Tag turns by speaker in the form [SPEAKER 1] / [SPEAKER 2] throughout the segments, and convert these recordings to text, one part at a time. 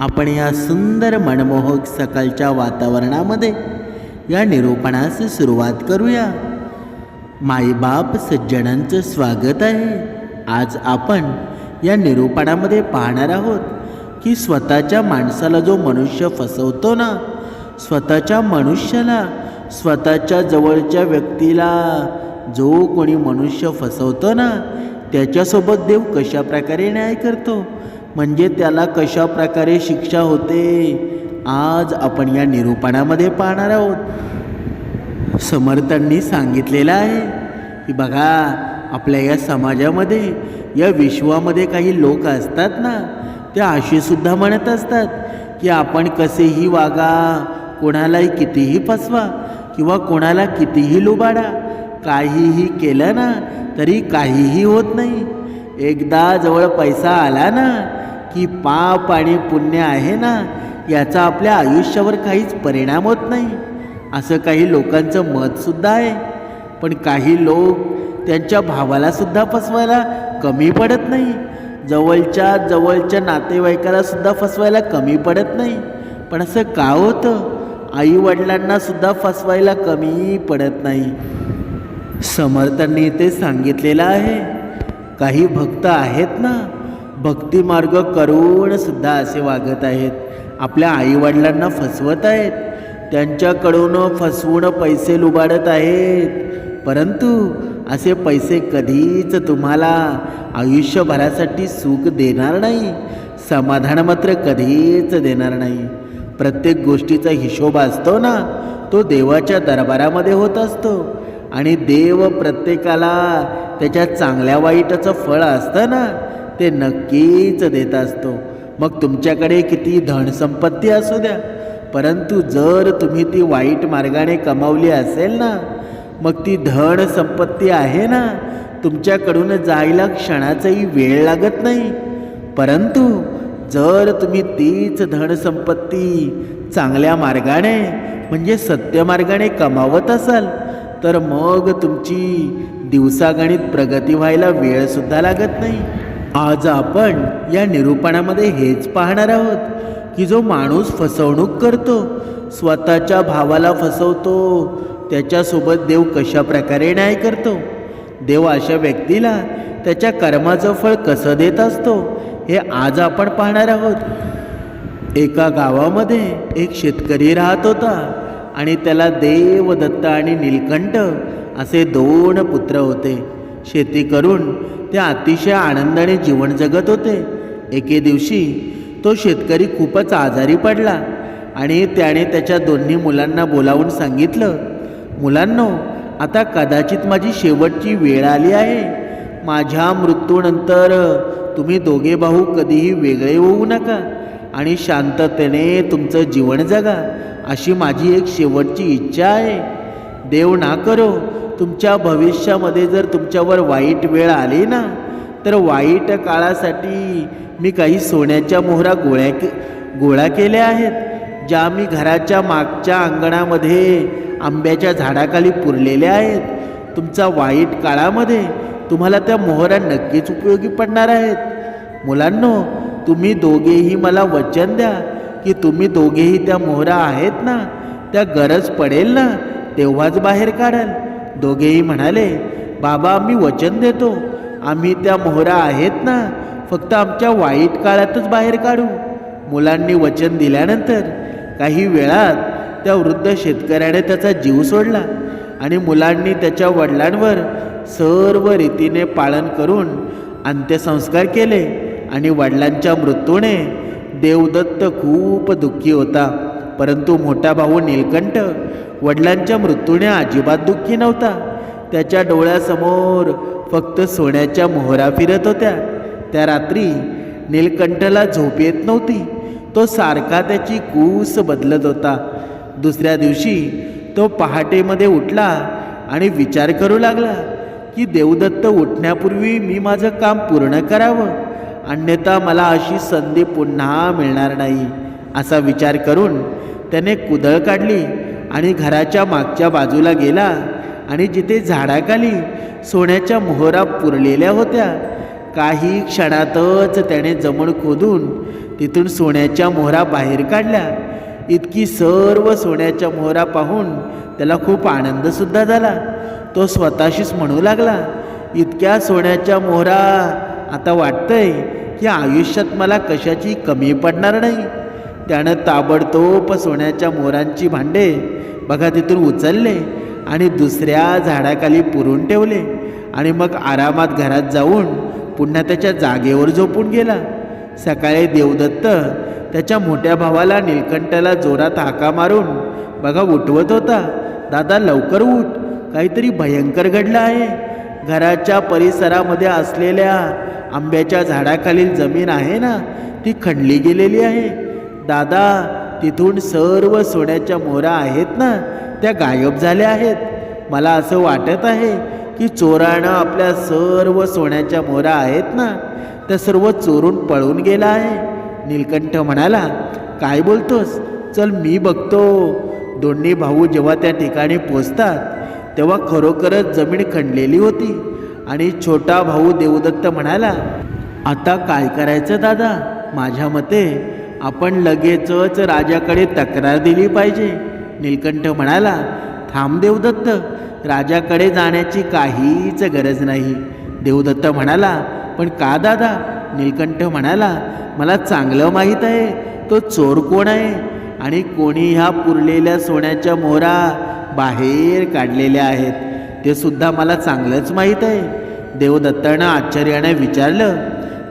[SPEAKER 1] आपण या सुंदर मनमोहक सकाळच्या वातावरणामध्ये या निरूपणास सुरुवात करूया. माईबाप सज्जनांचं स्वागत आहे. आज आपण या निरूपणामध्ये पाहणार आहोत की स्वतःच्या माणसाला जो मनुष्य फसवतो ना स्वतःच्या मनुष्याला स्वतःच्या जवळच्या व्यक्तीला जो कोणी मनुष्य फसवतो ना त्याच्यासोबत देव कशा प्रकारे न्याय करतो? म्हणजे त्याला कशा प्रकारे शिक्षा होते आज आपण या निरूपणामध्ये पाहणार आहोत. समर्थांनी सांगितलेलं आहे की बघा आपल्या या समाजामध्ये या विश्वामध्ये काही लोक असतात ना ते अशीसुद्धा म्हणत असतात की आपण कसेही वागा कोणालाही कितीही फसवा किंवा कोणाला कितीही लुबाडा काहीही केलं ना तरी काहीही होत नाही. एकदा जवळ पैसा आला ना की पाप आणि पुण्य आहे ना याचा आपल्या आयुष्यावर काहीच परिणाम होत नाही. असं काही लोकांचं मतसुद्धा आहे. पण काही लोक त्यांच्या भावालासुद्धा फसवायला कमी पडत नाही. जवळच्या जवळच्या नातेवाईकालासुद्धा फसवायला कमी पडत नाही. पण असं का होतं? आईवडिलांनासुद्धा फसवायला कमी पडत नाही. समर्थांनी ते सांगितलेलं आहे. काही भक्त आहेत ना भक्तिमार्ग करूनसुद्धा असे वागत आहेत. आपल्या आईवडिलांना फसवत आहेत. त्यांच्याकडून फसवून पैसे लुबाडत आहेत. परंतु असे पैसे कधीच तुम्हाला आयुष्यभरासाठी सुख देणार नाही. समाधान मात्र कधीच देणार नाही. प्रत्येक गोष्टीचा हिशोब असतो ना तो देवाच्या दरबारामध्ये होत असतो. आणि देव प्रत्येकाला त्याच्या चांगल्या वाईटाचं फळ असतं ना ते नक्कीच देत असतो. मग तुमच्याकडे किती धनसंपत्ती असू द्या. परंतु जर तुम्ही ती वाईट मार्गाने कमावली असेल ना मग ती धन संपत्ती आहे ना तुमच्याकडून जायला क्षणाचाही वेळ लागत नाही. परंतु जर तुम्ही तीच धनसंपत्ती चांगल्या मार्गाने म्हणजे सत्यमार्गाने कमावत असाल तर मग तुमची दिवसागणित प्रगती व्हायला वेळसुद्धा लागत नाही. आज आपण या निरूपणामध्ये हेच पाहणार आहोत की जो माणूस फसवणूक करतो स्वतःच्या भावाला फसवतो त्याच्यासोबत देव कशा प्रकारे न्याय करतो? देव अशा व्यक्तीला त्याच्या कर्माचं फळ कसं देत असतो हे आज आपण पाहणार आहोत. एका गावामध्ये एक शेतकरी राहत होता आणि त्याला देव दत्त आणि नीलकंठ असे दोन पुत्र होते. शेती करून ते अतिशय आनंदाने जीवन जगत होते. एके दिवशी तो शेतकरी खूपच आजारी पडला आणि त्याने त्याच्या दोन्ही मुलांना बोलावून सांगितलं मुलांनो आता कदाचित माझी शेवटची वेळ आली आहे. माझ्या मृत्यूनंतर तुम्ही दोघे भाऊ कधीही वेगळे होऊ नका आणि शांततेने तुमचं जीवन जगा अशी माझी एक शेवटची इच्छा आहे. देव ना करो तुमच्या भविष्यामध्ये जर तुमच्यावर वाईट वेळ आली ना तर वाईट काळासाठी मी काही सोन्याच्या मोहरा गोळ्या के गोळा केल्या आहेत ज्या मी घराच्या मागच्या अंगणामध्ये आंब्याच्या झाडाखाली पुरलेल्या आहेत. तुमचा वाईट काळामध्ये तुम्हाला त्या मोहरा नक्कीच उपयोगी पडणार आहेत. मुलांनो तुम्ही दोघेही मला वचन द्या की तुम्ही दोघेही त्या मोहरा आहेत ना त्या गरज पडेल ना तेव्हाच बाहेर काढाल. दोघेही म्हणाले बाबा आम्ही वचन देतो. आम्ही त्या मोहरा आहेत ना फक्त आमच्या वाईट काळातच बाहेर काढू. मुलांनी वचन दिल्यानंतर काही वेळात त्या वृद्ध शेतकऱ्याने त्याचा जीव सोडला आणि मुलांनी त्याच्या वडिलांवर सर्व रीतीने पालन करून अंत्यसंस्कार केले आणि वडिलांच्या मृत्यूने देवदत्त खूप दुःखी होता. परंतु मोठा भाऊ नीलकंठ वडिलांच्या मृत्यूने अजिबात दुःखी नव्हता. त्याच्या डोळ्यासमोर फक्त सोन्याच्या मोहरा फिरत होत्या. त्या रात्री नीलकंठला झोप येत नव्हती. तो सारखा त्याची कूस बदलत होता. दुसऱ्या दिवशी तो पहाटेमध्ये उठला आणि विचार करू लागला की देवदत्त उठण्यापूर्वी मी माझं काम पूर्ण करावं. अन्यथा मला अशी संधी पुन्हा मिळणार नाही असा विचार करून त्याने कुदळ काढली. आणि घराच्या मागच्या बाजूला गेला आणि जिथे झाडाखाली सोन्याच्या मोहरा पुरलेल्या होत्या काही क्षणातच त्याने जमण खोदून तिथून सोन्याच्या मोहरा बाहेर काढल्या. इतकी सर्व सोन्याच्या मोहरा पाहून त्याला खूप आनंदसुद्धा झाला. तो स्वतःशीच म्हणू लागला इतक्या सोन्याच्या मोहरा आता वाटतंय की आयुष्यात मला कशाची कमी पडणार नाही. त्यानं ताबडतोब सोन्याच्या मोरांची भांडे बघा तिथून उचलले आणि दुसऱ्या झाडाखाली पुरून ठेवले. आणि मग आरामात घरात जाऊन पुन्हा त्याच्या जागेवर झोपून गेला. सकाळी देवदत्त त्याच्या मोठ्या भावाला नीलकंठाला जोरात हाका मारून बघा उठवत होता. दादा लवकर उठ. काहीतरी भयंकर घडलं आहे. घराच्या परिसरामध्ये असलेल्या आंब्याच्या झाडाखालील जमीन आहे ना ती खणली गेलेली आहे. दादा तिथून सर्व सोन्याच्या मोहरा आहेत ना त्या गायब झाल्या आहेत. मला असं वाटत आहे की चोरानं आपल्या सर्व सोन्याच्या मोहरा आहेत ना त्या सर्व चोरून पळून गेला आहे. नीलकंठ म्हणाला काय बोलतोस? चल मी बघतो. दोन्ही भाऊ जेव्हा त्या ठिकाणी पोचतात तेव्हा खरोखरच जमीन खणलेली होती. आणि छोटा भाऊ देवदत्त म्हणाला आता काय करायचं दादा? माझ्या मते आपण लगेचच राजाकडे तक्रार दिली पाहिजे. नीलकंठ म्हणाला थांब देवदत्त राजाकडे जाण्याची काहीच गरज नाही. देवदत्त म्हणाला पण का दादा? नीलकंठ म्हणाला मला चांगलं माहीत आहे तो चोर कोण आहे? आणि कोणी ह्या पुरलेल्या सोन्याच्या मोहरा बाहेर काढलेल्या आहेत ते सुद्धा मला चांगलंच माहीत आहे. देवदत्तानं आश्चर्याने विचारलं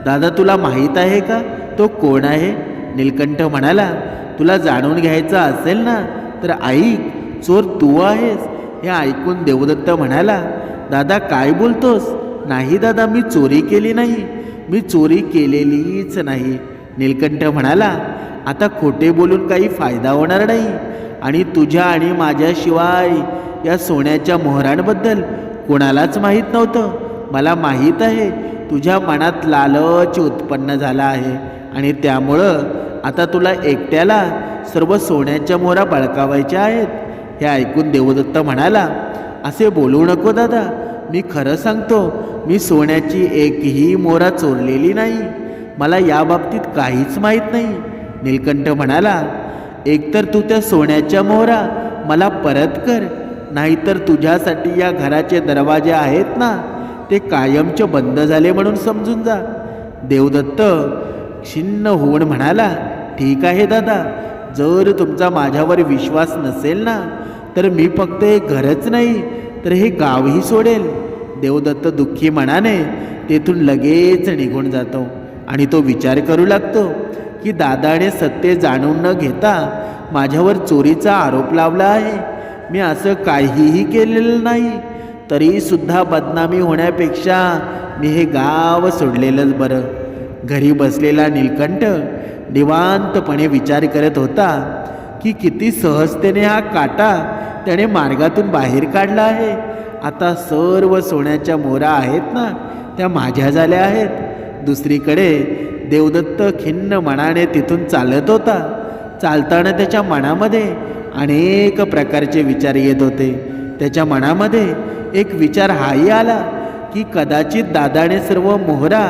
[SPEAKER 1] दादा तुला माहीत आहे का? तो कोण आहे? नीलकंठ म्हणाला तुला जाणून घ्यायचं असेल ना तर ऐक चोर तू आहेस. हे ऐकून देवदत्त म्हणाला दादा काय बोलतोस? नाही दादा मी चोरी केली नाही. मी चोरी केलेलीच नाही. नीलकंठ म्हणाला आता खोटे बोलून काही फायदा होणार नाही. आणि तुझ्या आणि माझ्याशिवाय या सोन्याच्या मोहरांबद्दल कोणालाच माहीत नव्हतं. मला माहीत आहे तुझ्या मनात लालच उत्पन्न झाला आहे. आणि त्यामुळं आता तुला एकट्याला सर्व सोन्याच्या मोहरा बळकावायच्या आहेत. हे ऐकून देवदत्त म्हणाला असे बोलू नको दादा. मी खरं सांगतो मी सोन्याची एकही मोहरा चोरलेली नाही. मला याबाबतीत काहीच माहीत नाही. नीलकंठ म्हणाला एकतर तू त्या सोन्याच्या मोहरा मला परत कर. नाहीतर तुझ्यासाठी या घराचे दरवाजे आहेत ना ते कायमचे बंद झाले म्हणून समजून जा. देवदत्त खिन्न होऊन म्हणाला ठीक आहे दादा जर तुमचा माझ्यावर विश्वास नसेल ना तर मी फक्त हे घरच नाही तर हे गावही सोडेल. देवदत्त दुःखी मनाने तेथून लगेच निघून जातो आणि तो विचार करू लागतो की दादाने सत्य जाणून न घेता माझ्यावर चोरीचा आरोप लावला आहे. मी असं काहीही केलेलं नाही तरीसुद्धा बदनामी होण्यापेक्षा मी हे गाव सोडलेलंच बरं. घरी बसलेला नीलकंठ निवांतपणे विचार करत होता की किती सहजतेने हा काटा त्याने मार्गातून बाहेर काढला आहे. आता सर्व सोन्याच्या मोरा आहेत ना त्या माझ्या झाल्या आहेत. दुसरीकडे देवदत्त खिन्न मनाने तिथून चालत होता. चालताना त्याच्या मनामध्ये अनेक प्रकारचे विचार येत होते. त्याच्या मनामध्ये एक विचार हाही आला की कदाचित दादाने सर्व मोहरा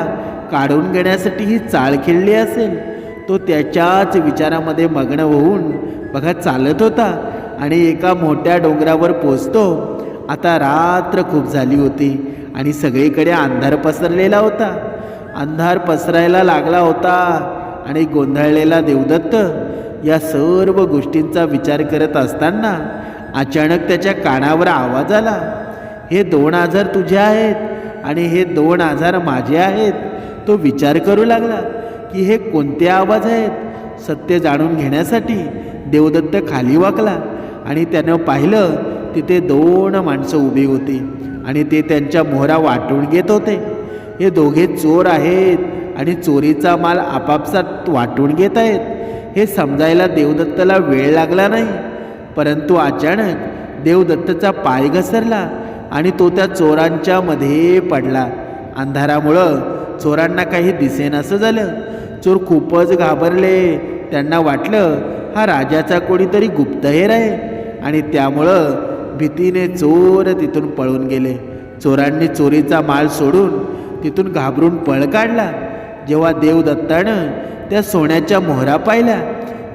[SPEAKER 1] काढून घेण्यासाठी ही चाळ खेळली असेल तो त्याच्याच विचारामध्ये मग्न होऊन बघा चालत होता आणि एका मोठ्या डोंगरावर पोचतो. आता रात्र खूप झाली होती आणि सगळीकडे अंधार पसरलेला होता. अंधार पसरायला लागला होता आणि गोंधळलेला देवदत्त या सर्व गोष्टींचा विचार करत असताना अचानक त्याच्या कानावर आवाज आला. हे दोन आजार तुझे आहेत आणि हे दोन आजार माझे आहेत. तो विचार करू लागला की हे कोणते आवाज आहेत? सत्य जाणून घेण्यासाठी देवदत्त खाली वाकला आणि त्यानं पाहिलं तिथे दोन माणसं उभी होती आणि ते त्यांच्या मोहरा वाटून घेत होते. हे दोघे चोर आहेत आणि चोरीचा माल आपापसात वाटून घेत आहेत. हे समजायला देवदत्तला वेळ लागला नाही. परंतु अचानक देवदत्तचा पाय घसरला आणि तो त्या चोरांच्या मध्ये पडला. अंधारामुळं चोरांना काही दिसेनासं झालं. चोर खूपच घाबरले. त्यांना वाटलं हा राजाचा कोणीतरी गुप्तहेर आहे. आणि त्यामुळं भीतीने चोर तिथून पळून गेले. चोरांनी चोरीचा माल सोडून तिथून घाबरून पळ काढला. जेव्हा देवदत्तानं त्या सोन्याच्या मोहरा पाहिल्या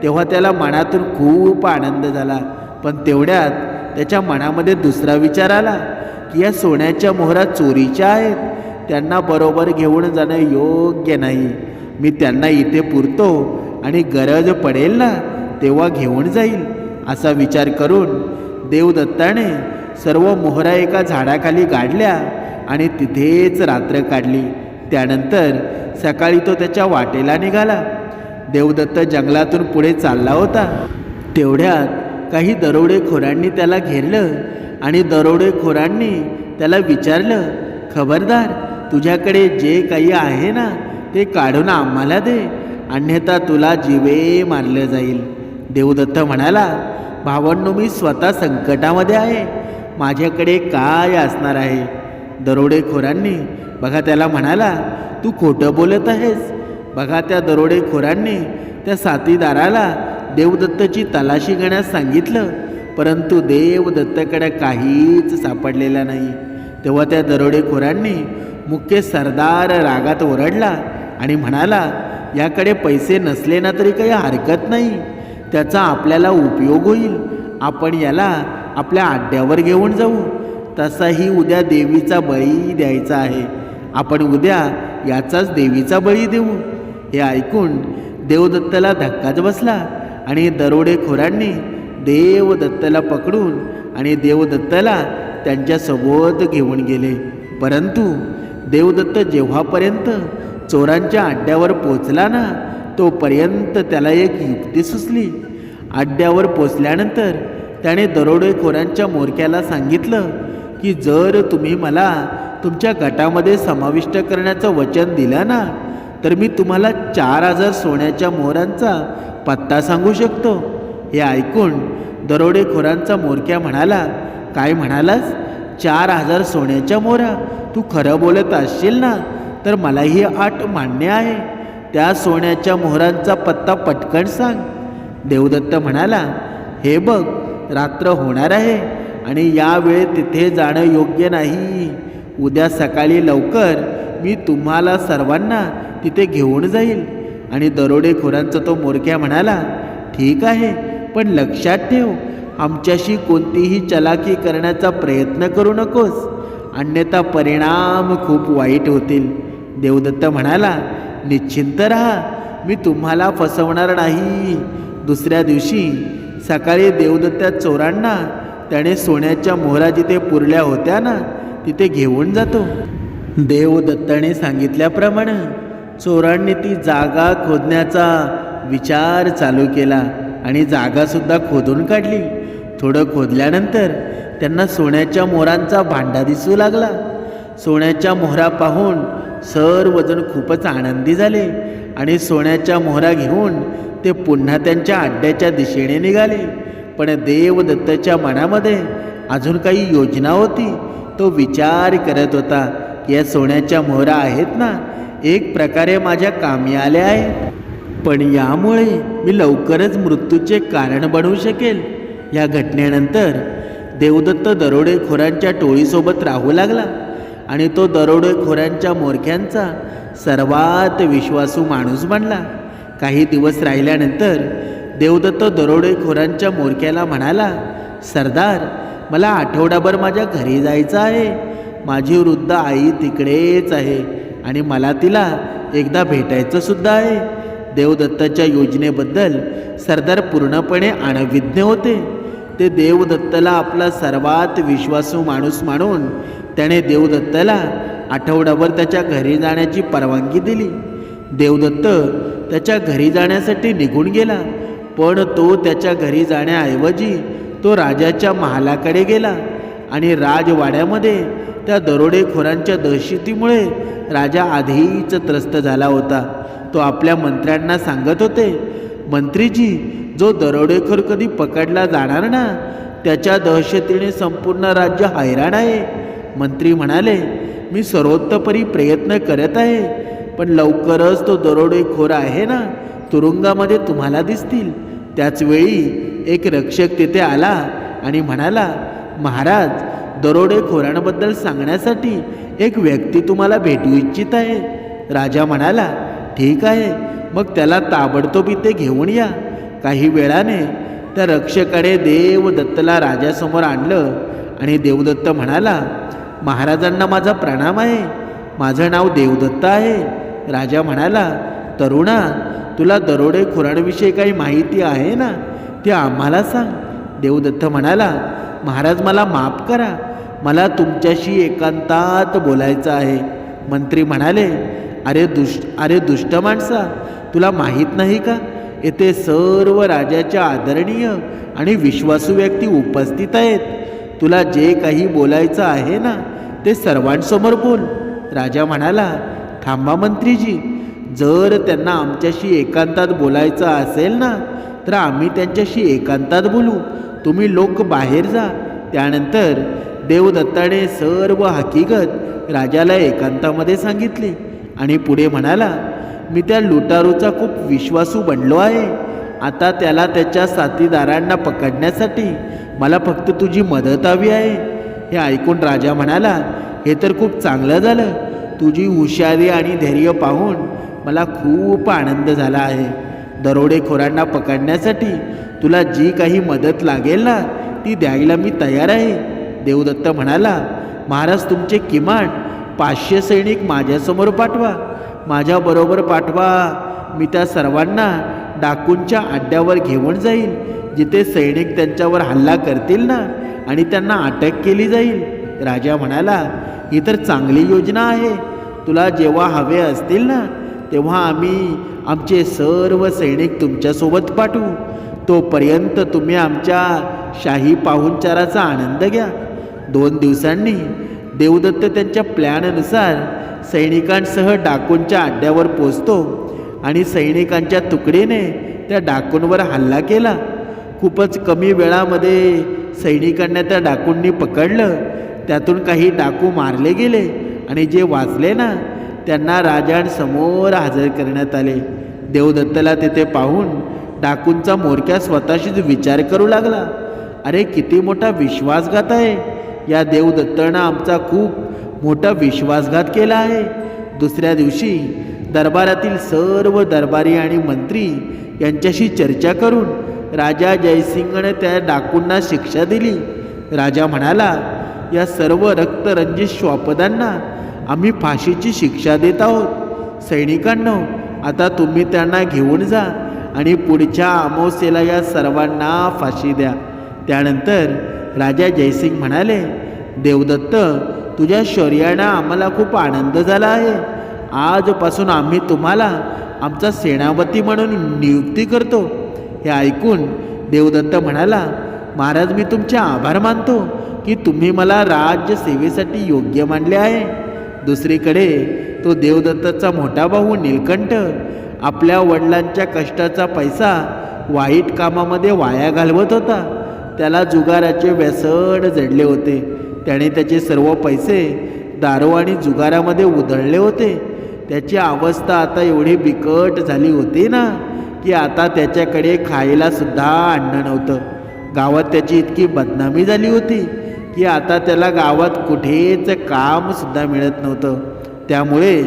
[SPEAKER 1] तेव्हा त्याला मनातून खूप आनंद झाला. पण तेवढ्यात त्याच्या मनामध्ये दुसरा विचार आला की या सोन्याच्या मोहरा चोरीच्या आहेत. त्यांना बरोबर घेऊन जाणं योग्य नाही. मी त्यांना इथे पुरतो आणि गरज पडेल ना तेव्हा घेऊन जाईल असा विचार करून देवदत्ताने सर्व मोहरा एका झाडाखाली गाडल्या आणि तिथेच रात्र काढली. त्यानंतर सकाळी तो त्याच्या वाटेला निघाला. देवदत्त जंगलातून पुढे चालला होता. तेवढ्यात काही दरोडेखोरांनी त्याला घेरलं आणि दरोडेखोरांनी त्याला विचारलं खबरदार तुझ्याकडे जे काही आहे ना ते काढून आम्हाला दे. अन्यथा तुला जीवे मारलं जाईल. देवदत्त म्हणाला भावांनो मी स्वतः संकटामध्ये आहे. माझ्याकडे काय असणार आहे? दरोडेखोरांनी बघा त्याला म्हणाला तू खोटं बोलत आहेस. बघा त्या दरोडेखोरांनी त्या साथीदाराला देवदत्तची तलाशी घेण्यास सांगितलं परंतु देवदत्तकडे काहीच सापडलेला नाही. तेव्हा त्या दरोडेखोरांनी मुख्य सरदार रागात ओरडला आणि म्हणाला याकडे पैसे नसले ना तरी काही हरकत नाही. त्याचा आपल्याला उपयोग होईल. आपण याला आपल्या आड्यावर घेऊन जाऊ. तसाही उद्या देवीचा बळी द्यायचा आहे. आपण उद्या याचाच देवीचा बळी देऊ. हे ऐकून देवदत्ताला धक्काच बसला आणि दरोडेखोरांनी देवदत्ताला पकडून आणि देवदत्ताला त्यांच्यासोबत घेऊन गेले. परंतु देवदत्त जेव्हापर्यंत चोरांच्या अड्ड्यावर पोचला ना तोपर्यंत त्याला एक युक्ती सुचली. अड्ड्यावर पोचल्यानंतर त्याने दरोडेखोरांच्या मोरक्याला सांगितलं की जर तुम्ही मला तुमच्या गटामध्ये समाविष्ट करण्याचं वचन दिलं ना तर मी तुम्हाला चार हजार सोन्याच्या मोहरांचा पत्ता सांगू शकतो. हे ऐकून दरोडेखोरांचा मोरक्या म्हणाला काय म्हणालास? चार हजार सोन्याच्या मोहरा तू खरं बोलत असशील ना तर मला ही आठ मान्य आहे. त्या सोन्याच्या मोहरांचा पत्ता पटकन सांग. देवदत्त म्हणाला हे बघ रात्र होणार आहे आणि या तिथे जाणं योग्य नाही. उद्या सकाळी लवकर मी तुम्हाला सर्वांना तिथे घेऊन जाईल. आणि दरोडेखोरांचा तो मोरक्या म्हणाला ठीक आहे पण लक्षात ठेव आमच्याशी कोणतीही चलाकी करण्याचा प्रयत्न करू नकोस. अन्यथा परिणाम खूप वाईट होतील. देवदत्त म्हणाला निश्चिंत राहा मी तुम्हाला फसवणार नाही. दुसऱ्या दिवशी सकाळी देवदत्त्या चोरांना त्याने सोन्याच्या मोहरा जिथे पुरल्या होत्या ना तिथे घेऊन जातो. देवदत्ताने सांगितल्याप्रमाणे चोरांनी ती जागा खोदण्याचा विचार चालू केला आणि जागासुद्धा खोदून काढली. थोडं खोदल्यानंतर त्यांना सोन्याच्या मोहरांचा भांडा दिसू लागला. सोन्याच्या मोहरा पाहून सर्वजण खूपच आनंदी झाले आणि सोन्याच्या मोहरा घेऊन ते पुन्हा त्यांच्या अड्ड्याच्या दिशेने निघाले. पण देवदत्ताच्या मनामध्ये अजून काही योजना होती. तो विचार करत होता की या सोन्याच्या मोहरा आहेत ना एक प्रकारे माझ्या कामी आल्या आहेत. पण यामुळे मी लवकरच मृत्यूचे कारण बनवू शकेल. या घटनेनंतर देवदत्त दरोडेखोरांच्या टोळीसोबत राहू लागला आणि तो दरोडेखोरांच्या मोरख्यांचा सर्वात विश्वासू माणूस बनला. काही दिवस राहिल्यानंतर देवदत्त दरोडेखोरांच्या मोरक्याला म्हणाला सरदार मला आठवडाभर माझ्या घरी जायचं आहे. माझी वृद्ध आई तिकडेच आहे आणि मला तिला एकदा भेटायचं सुद्धा आहे. देवदत्ताच्या योजनेबद्दल सरदार पूर्णपणे अनविज्ञ होते. ते देवदत्ताला आपला सर्वात विश्वासू माणूस मानून त्याने देवदत्ताला आठवडाभर त्याच्या घरी जाण्याची परवानगी दिली. देवदत्त त्याच्या घरी जाण्यासाठी निघून गेला पण तो त्याच्या घरी जाण्याऐवजी तो राजाच्या महालाकडे गेला आणि राजवाड्यामध्ये त्या दरोडेखोरांच्या दहशतीमुळे राजा आधीच त्रस्त झाला होता. तो आपल्या मंत्र्यांना सांगत होते मंत्रीजी जो दरोडेखोर कधी पकडला जाणार ना त्याच्या दहशतीने संपूर्ण राज्य हैराण आहे. मंत्री म्हणाले मी सर्वोत्तपरी प्रयत्न करत आहे पण लवकरच तो दरोडेखोर आहे ना तुरुंगामध्ये तुम्हाला दिसतील. त्याचवेळी एक रक्षक तिथे आला आणि म्हणाला महाराज दरोडेखोरांबद्दल सांगण्यासाठी एक व्यक्ती तुम्हाला भेटू इच्छित आहे. राजा म्हणाला ठीक आहे मग त्याला ताबडतोब इथे घेऊन या. काही वेळाने त्या रक्षकाने देवदत्तला राजासमोर आणलं आणि देवदत्त म्हणाला महाराजांना माझा प्रणाम आहे. माझं नाव देवदत्त आहे. राजा म्हणाला तरुणा तुला दरोडेखोरांविषयी काही माहिती आहे ना? ते आम्हाला सांग. देवदत्त म्हणाला महाराज मला माफ करा. मला तुमच्याशी एकांतात बोलायचं आहे. मंत्री म्हणाले अरे दुष्ट अरे दुष्ट माणसा तुला माहीत नाही का? येथे सर्व राजाच्या आदरणीय आणि विश्वासू व्यक्ती उपस्थित आहेत. तुला जे काही बोलायचं आहे ना ते सर्वांसमोर बोल. राजा म्हणाला थांबा मंत्रीजी जर त्यांना आमच्याशी एकांतात बोलायचं असेल ना तर आम्ही त्यांच्याशी एकांतात बोलू. तुम्ही लोक बाहेर जा. त्यानंतर देवदत्ताने सर्व हकीकत राजाला एकांतामध्ये सांगितले आणि पुढे म्हणाला मी त्या लुटारूचा खूप विश्वासू बनलो आहे. आता त्याला त्याच्या साथीदारांना पकडण्यासाठी मला फक्त तुझी मदत हवी आहे. हे ऐकून राजा म्हणाला हे तर खूप चांगलं झालं. तुझी हुशारी आणि धैर्य पाहून मला खूप आनंद झाला आहे. दरोडेखोरांना पकडण्यासाठी तुला जी काही मदत लागेल ना ती द्यायला मी तयार आहे. देवदत्त म्हणाला महाराज तुमचे किमान पाचशे सैनिक माझ्यासमोर पाठवा. माझ्याबरोबर पाठवा. मी त्या सर्वांना डाकूंच्या अड्ड्यावर घेऊन जाईल जिथे सैनिक त्यांच्यावर हल्ला करतील ना आणि त्यांना अटक केली जाईल. राजा म्हणाला ही तर चांगली योजना आहे. तुला जेव्हा हवे असतील ना तेव्हा आम्ही आमचे सर्व सैनिक तुमच्यासोबत पाठवू. तोपर्यंत तुम्ही आमच्या शाही पाहुणचाराचा आनंद घ्या. दोन दिवसांनी देवदत्त त्यांच्या प्लॅननुसार सैनिकांसह डाकूंच्या अड्ड्यावर पोचतो आणि सैनिकांच्या तुकडीने त्या डाकूंवर हल्ला केला. खूपच कमी वेळामध्ये सैनिकांना त्या डाकूंनी पकडलं. त्यातून काही डाकू मारले गेले आणि जे वाचले ना त्यांना राजांसमोर हजर करण्यात आले. देवदत्तला तिथे पाहून डाकूंचा मोरक्या स्वतःशीच विचार करू लागला. अरे किती मोठा विश्वासघात आहे. या देवदत्तानं आमचा खूप मोठा विश्वासघात केला आहे. दुसऱ्या दिवशी दरबारातील सर्व दरबारी आणि मंत्री यांच्याशी चर्चा करून राजा जयसिंगने त्या डाकूंना शिक्षा दिली. राजा म्हणाला या सर्व रक्तरंजित श्वापदांना आम्ही फाशीची शिक्षा देत आहोत. सैनिकांनो आता तुम्ही त्यांना घेऊन जा आणि पुढच्या अमावस्येला या सर्वांना फाशी द्या. त्यानंतर राजा जयसिंग म्हणाले देवदत्त तुझ्या शौर्यानं आम्हाला खूप आनंद झाला आहे. आजपासून आम्ही तुम्हाला आमचा सेनापती म्हणून नियुक्ती करतो. हे ऐकून देवदत्त म्हणाला महाराज मी तुमचे आभार मानतो की तुम्ही मला राज्यसेवेसाठी योग्य मानले आहे. दुसरीकडे तो देवदत्ताचा मोठा भाऊ नीलकंठ आपल्या वडिलांच्या कष्टाचा पैसा वाईट कामामध्ये वाया घालवत होता. त्याला जुगाराचे व्यसड जडले होते. त्याने त्याचे सर्व पैसे दारू आणि जुगारामध्ये उधळले होते. त्याची अवस्था आता एवढी बिकट झाली होती ना की आता त्याच्याकडे खायलासुद्धा आणणं अन्न नव्हतं. गावात त्याची इतकी बदनामी झाली होती की आता त्याला गावात कुठेच काम सुद्धा मिळत नव्हतं. त्यामुळे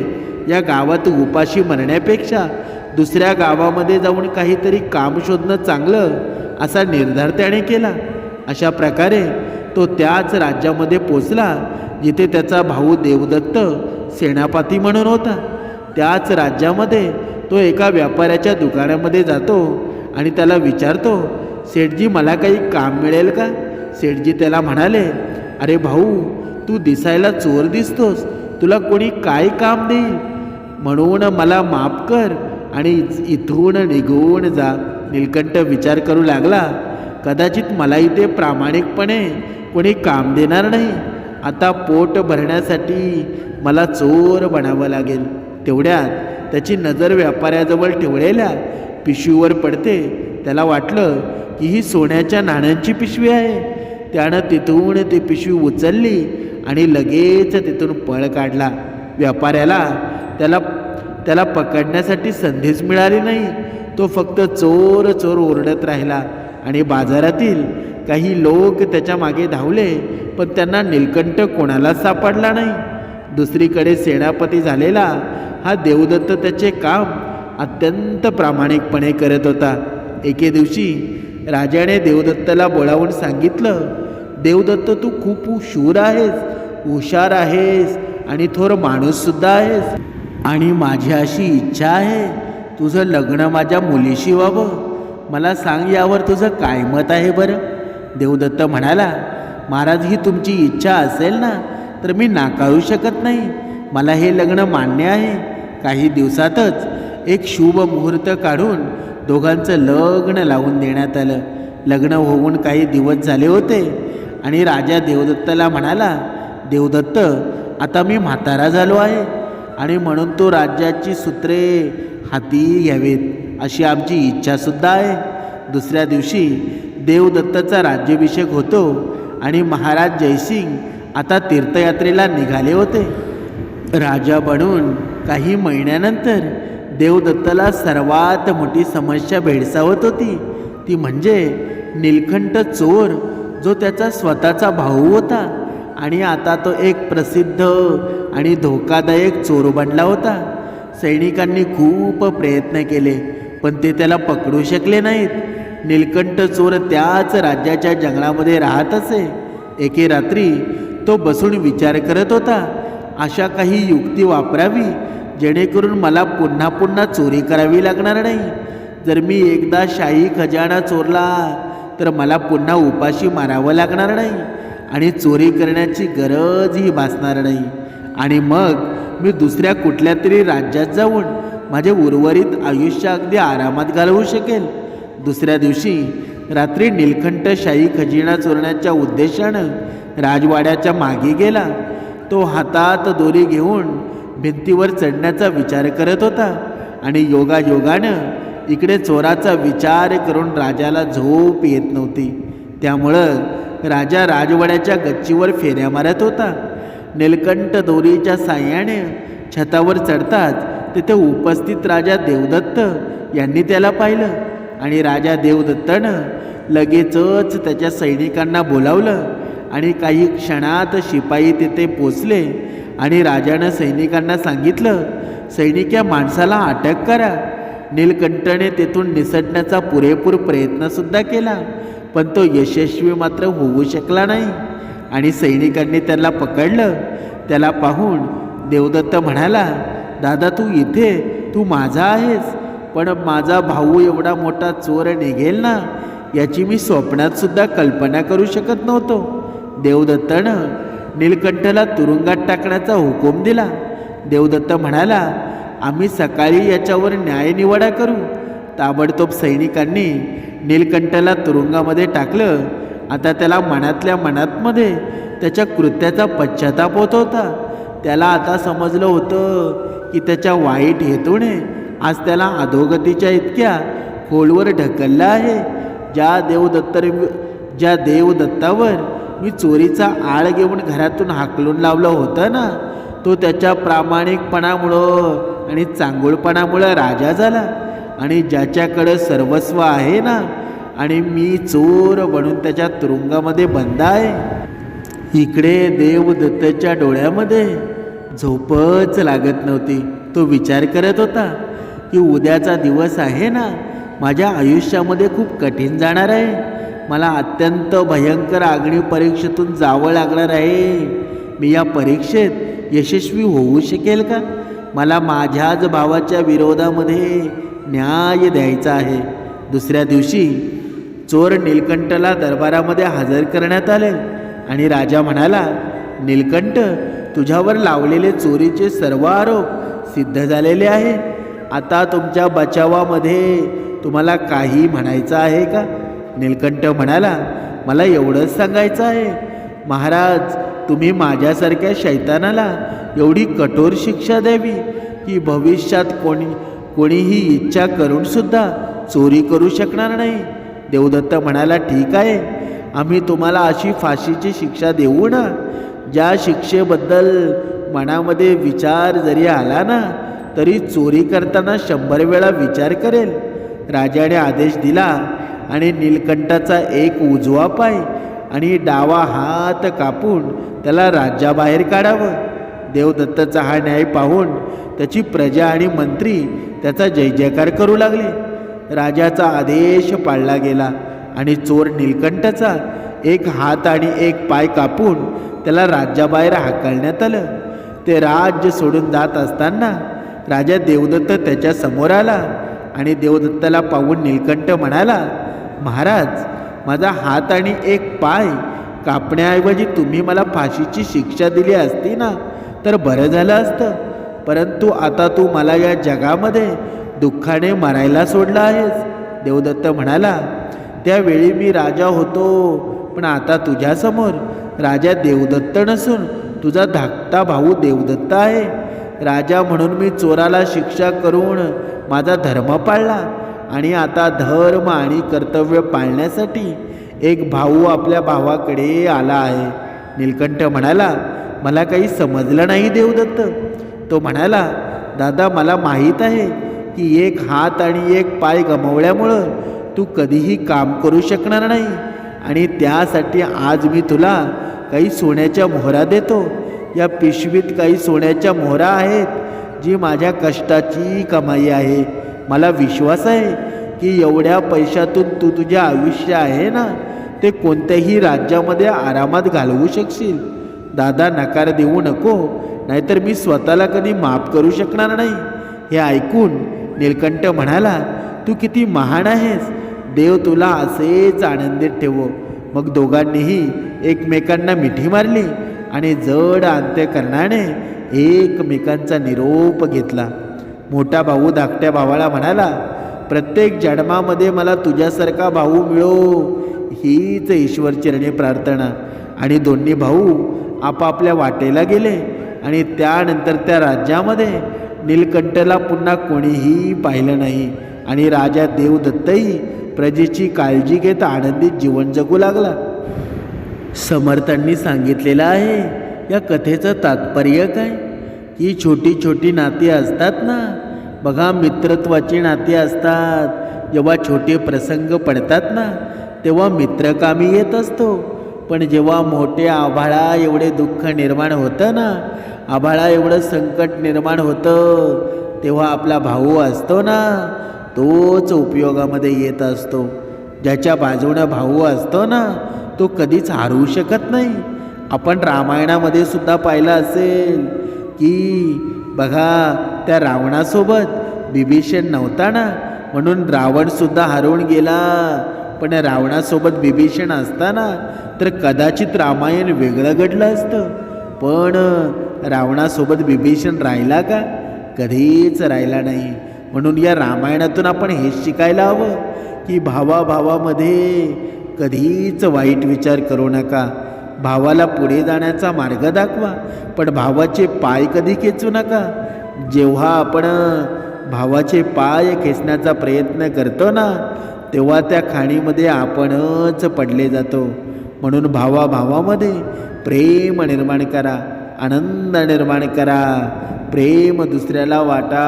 [SPEAKER 1] या गावात उपाशी मरण्यापेक्षा दुसऱ्या गावामध्ये जाऊन काहीतरी काम शोधणं चांगलं असा निर्धार त्याने केला. अशा प्रकारे तो त्याच राज्यामध्ये पोचला जिथे त्याचा भाऊ देवदत्त सेनापती म्हणून होता. त्याच राज्यामध्ये तो एका व्यापाऱ्याच्या दुकानामध्ये जातो आणि त्याला विचारतो सेठजी मला काही काम मिळेल का? सेठजी त्याला म्हणाले अरे भाऊ तू दिसायला चोर दिसतोस. तुला कोणी काय काम देईल? म्हणून मला माफ कर. आणि इथून निघून जा. नीलकंठ विचार करू लागला कदाचित मला इथे प्रामाणिकपणे कोणी काम देणार नाही. आता पोट भरण्यासाठी मला चोर बनावं लागेल. तेवढ्यात त्याची नजर व्यापाऱ्याजवळ ठेवलेल्या पिशवीवर पडते. त्याला वाटलं की ही सोन्याच्या नाण्यांची पिशवी आहे. त्यानं तिथून ती पिशवी उचलली आणि लगेच तिथून पळ काढला. व्यापाऱ्याला त्याला त्याला पकडण्यासाठी संधीच मिळाली नाही. तो फक्त चोर चोर ओरडत राहिला. आणि बाजारातील काही लोक त्याच्यामागे धावले पण त्यांना नीलकंठ कोणालाच सापडला नाही. दुसरीकडे सेनापती झालेला हा देवदत्त त्याचे काम अत्यंत प्रामाणिकपणे करत होता. एके दिवशी राजाने देवदत्तला बोलावून सांगितलं देवदत्त तू खूप शूर आहेस हुशार आहेस आणि थोर माणूससुद्धा आहेस. आणि माझी अशी इच्छा आहे तुझं लग्न माझ्या मुलीशी व्हावं. मला सांग यावर तुझं काय मत आहे बरं? देवदत्त म्हणाला महाराज ही तुमची इच्छा असेल ना तर मी नाकारू शकत नाही. मला हे लग्न मान्य आहे. काही दिवसातच एक शुभ मुहूर्त काढून दोघांचं लग्न लावून देण्यात आलं. लग्न होऊन काही दिवस झाले होते आणि राजा देवदत्ताला म्हणाला देवदत्त आता मी म्हातारा झालो आहे. आणि म्हणून तो राज्याची सूत्रे हाती घ्यावेत अशी आमची इच्छासुद्धा आहे. दुसऱ्या दिवशी देवदत्ताचा राज्याभिषेक होतो आणि महाराज जयसिंग आता तीर्थयात्रेला निघाले होते. राजा बनून काही महिन्यानंतर देवदत्ताला सर्वात मोठी समस्या भेडसावत होती. ती म्हणजे नीलकंठ चोर जो त्याचा स्वतःचा भाऊ होता आणि आता तो एक प्रसिद्ध आणि धोकादायक चोर बनला होता. सैनिकांनी खूप प्रयत्न केले पण ते त्याला पकडू शकले नाहीत. नीलकंठ चोर त्याच राज्याच्या जंगलामध्ये राहत असे. एके रात्री तो बसून विचार करत होता अशा काही युक्ती वापरावी जेणेकरून मला पुन्हा पुन्हा चोरी करावी लागणार नाही. जर मी एकदा शाही खजाना चोरला तर मला पुन्हा उपाशी मारावं लागणार नाही आणि चोरी करण्याची गरजही भासणार नाही. आणि मग मी दुसऱ्या कुठल्या तरी राज्यात जाऊन माझे उर्वरित आयुष्य अगदी आरामात घालवू शकेल दुसऱ्या दिवशी रात्री नीलकंठ शाही खजिना चोरण्याच्या उद्देशानं राजवाड्याच्या मागे गेला. तो हातात दोरी घेऊन भिंतीवर चढण्याचा विचार करत होता आणि योगायोगानं इकडे चोराचा विचार करून राजाला झोप येत नव्हती. त्यामुळं राजा राजवाड्याच्या गच्चीवर फेऱ्या मारत होता. नीलकंठ दोरीच्या साह्याने छतावर चढताच तिथे उपस्थित राजा देवदत्त यांनी त्याला पाहिलं आणि राजा देवदत्तानं लगेचच त्याच्या सैनिकांना बोलावलं आणि काही क्षणात शिपाई तिथे पोचले आणि राजानं सैनिकांना सांगितलं सैनिक या माणसाला अटक करा. नीलकंठने तेथून निसटण्याचा पुरेपूर प्रयत्नसुद्धा केला पण तो यशस्वी मात्र होऊ शकला नाही. आणि सैनिकांनी त्याला पकडलं. त्याला पाहून देवदत्त म्हणाला दादा तू इथे? तू माझा आहेस. पण माझा भाऊ एवढा मोठा चोर निघेल ना याची मी स्वप्नातसुद्धा कल्पना करू शकत नव्हतो. देवदत्तानं नीलकंठला तुरुंगात टाकण्याचा हुकूम दिला. देवदत्त म्हणाला आम्ही सकाळी याच्यावर न्यायनिवाडा करू. ताबडतोब सैनिकांनी नीलकंठला तुरुंगामध्ये टाकलं. आता त्याला मनातल्या मनातमध्ये त्याच्या कृत्याचा पश्चाताप होत होता. त्याला आता समजलं होतं की त्याच्या वाईट हेतूने आज त्याला अधोगतीच्या इतक्या खोलवर ढकललं आहे. ज्या देवदत्तर ज्या देवदत्तावर मी चोरीचा आळ घेऊन घरातून हाकलून लावलं होतं ना तो त्याच्या प्रामाणिकपणामुळं आणि चांगुळपणामुळं राजा झाला. आणि ज्याच्याकडं सर्वस्व आहे ना आणि मी चोर बनून त्याच्या तुरुंगामध्ये बंद आहे इकडे देवदत्तच्या डोळ्यामध्ये झोपच लागत नव्हती. तो विचार करत होता की उद्याचा दिवस आहे ना माझ्या आयुष्यामध्ये खूप कठीण जाणार आहे. मला अत्यंत भयंकर आग्नी परीक्षेतून जावं लागणार आहे. मी या परीक्षेत यशस्वी होऊ शकेल का? मला माझ्याच भावाच्या विरोधामध्ये न्याय द्यायचा आहे. दुसऱ्या दिवशी चोर नीलकंठला दरबारामध्ये हजर करण्यात आले. आणि राजा म्हणाला नीलकंठ तुझ्यावर लावलेले चोरीचे सर्व आरोप सिद्ध झालेले आहे. आता तुमच्या बचावामध्ये तुम्हाला काही म्हणायचं आहे का? नीलकंठ म्हणाला मला एवढंच सांगायचं आहे. महाराज तुम्ही माझ्यासारख्या शैतानाला एवढी कठोर शिक्षा द्यावी की भविष्यात कोणी कोणीही इच्छा करूनसुद्धा चोरी करू शकणार नाही. देवदत्त म्हणाला ठीक आहे. आम्ही तुम्हाला अशी फाशीची शिक्षा देऊ ना. ज्या शिक्षेबद्दल मनामध्ये विचार जरी आला ना तरी चोरी करताना शंभर वेळा विचार करेल. राजाने आदेश दिला आणि नीलकंठाचा एक उजवा पाय आणि डावा हात कापून त्याला राज्याबाहेर काढावं. देवदत्ताचा हा न्याय पाहून त्याची प्रजा आणि मंत्री त्याचा जय जयकार करू लागले. राजाचा आदेश पाळला गेला आणि चोर नीलकंठचा एक हात आणि एक पाय कापून त्याला राज्याबाहेर हाकलण्यात आलं. ते राज्य सोडून जात असताना राजा देवदत्त त्याच्यासमोर आला आणि देवदत्ताला पाहून नीलकंठ म्हणाला महाराज माझा हात आणि एक पाय कापण्याऐवजी तुम्ही मला फाशीची शिक्षा दिली असती ना तर बरं झालं असतं. परंतु आता तू मला या जगामध्ये दुःखाने मरायला सोडला आहेस. देवदत्त म्हणाला त्यावेळी मी राजा होतो पण आता तुझ्यासमोर राजा देवदत्त नसून तुझा धाकटा भाऊ देवदत्त आहे. राजा म्हणून मी चोराला शिक्षा करून माझा धर्म पाळला आणि आता धर्म आणि कर्तव्य पाळण्यासाठी एक भाऊ आपल्या भावाकडे आला आहे. नीलकंठ म्हणाला मला काही समजलं नाही देवदत्त. तो म्हणाला दादा मला माहीत आहे की एक हात आणि एक पाय गमावल्यामुळं तू कधीही काम करू शकणार नाही. आणि त्यासाठी आज मी तुला काही सोन्याच्या मोहरा देतो. या पिशवीत काही सोन्याच्या मोहरा आहेत जी माझ्या कष्टाची कमाई आहे. मला विश्वास आहे की एवढ्या पैशातून तू तुझे आयुष्य आहे ना ते कोणत्याही राज्यामध्ये आरामात घालवू शकशील. दादा नकार देऊ नको नाहीतर मी स्वतःला कधी माफ करू शकणार नाही. हे ऐकून नीलकंठ म्हणाला तू किती महान आहेस. देव तुला असेच आनंदित ठेवो. मग दोघांनीही एकमेकांना मिठी मारली आणि जड अंत्यकरणाने एकमेकांचा निरोप घेतला. मोठा भाऊ धाकट्या भावाला म्हणाला प्रत्येक जन्मामध्ये मला तुझ्यासारखा भाऊ मिळो हीच ईश्वरचरणी प्रार्थना. आणि दोन्ही भाऊ आपापल्या वाटेला गेले आणि त्यानंतर त्या राज्यामध्ये नीलकंठला पुन्हा कोणीही पाहिलं नाही. आणि राजा देवदत्तही प्रजेची काळजी घेत आनंदित जीवन जगू लागला. समर्थांनी सांगितलेलं आहे या कथेचं तात्पर्य काय? की छोटी छोटी नाती असतात ना बघा मित्रत्वाची नाती असतात. जेव्हा छोटे प्रसंग पडतात ना तेव्हा मित्र कामी येत असतो. पण जेव्हा मोठे आभाळा एवढे दुःख निर्माण होतं ना आभाळा एवढं संकट निर्माण होतं तेव्हा आपला भाऊ असतो ना तोच उपयोगामध्ये येत असतो. ज्याच्या बाजूनं भाऊ असतो ना तो कधीच हारू शकत नाही. आपण रामायणामध्ये सुद्धा पाहिलं असेल की बघा त्या रावणासोबत बिभीषण नव्हता ना म्हणून रावणसुद्धा हरवून गेला. पण रावणासोबत बिभीषण असताना तर कदाचित रामायण वेगळं घडलं असतं. पण रावणासोबत बिभीषण राहिला का? कधीच राहिला नाही. म्हणून या रामायणातून आपण हेच शिकायला हवं की भावाभावामध्ये कधीच वाईट विचार करू नका. भावाला पुढे जाण्याचा मार्ग दाखवा पण भावाचे पाय कधी खेचू नका. जेव्हा आपण भावाचे पाय खेचण्याचा प्रयत्न करतो ना तेव्हा त्या खाणीमध्ये आपणच पडले जातो. म्हणून भावाभावामध्ये प्रेम निर्माण करा आनंद निर्माण करा. प्रेम दुसऱ्याला वाटा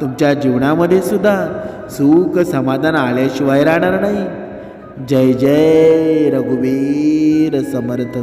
[SPEAKER 1] तुमच्या जीवनामध्ये सुद्धा सुख समाधान आल्याशिवाय राहणार नाही. जय जय रघुवीर समर्थ.